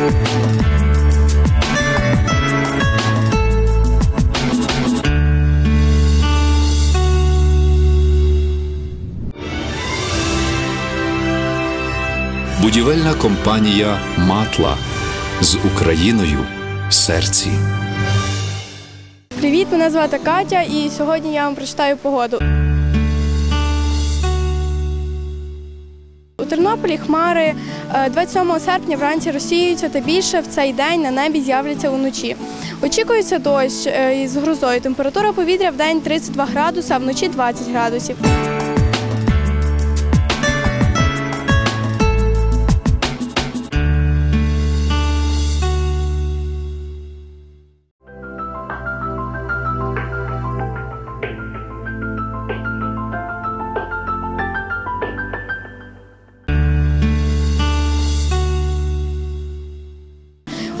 Будівельна компанія Матла з Україною в серці. Привіт, мене звати Катя, і сьогодні я вам прочитаю погоду. Тернополі хмари е, 27 серпня вранці розсіюються та більше в цей день на небі з'являться уночі. Очікується дощ е, із грозою. Температура повітря в день 32 градуса, а вночі 20 градусів.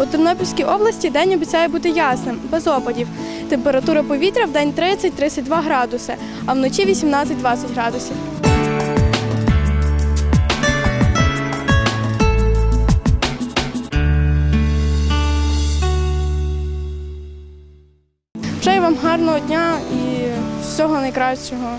У Тернопільській області день обіцяє бути ясним, без опадів. Температура повітря в день 30-32 градуси, а вночі 18-20 градусів. Бажаю вам гарного дня і всього найкращого.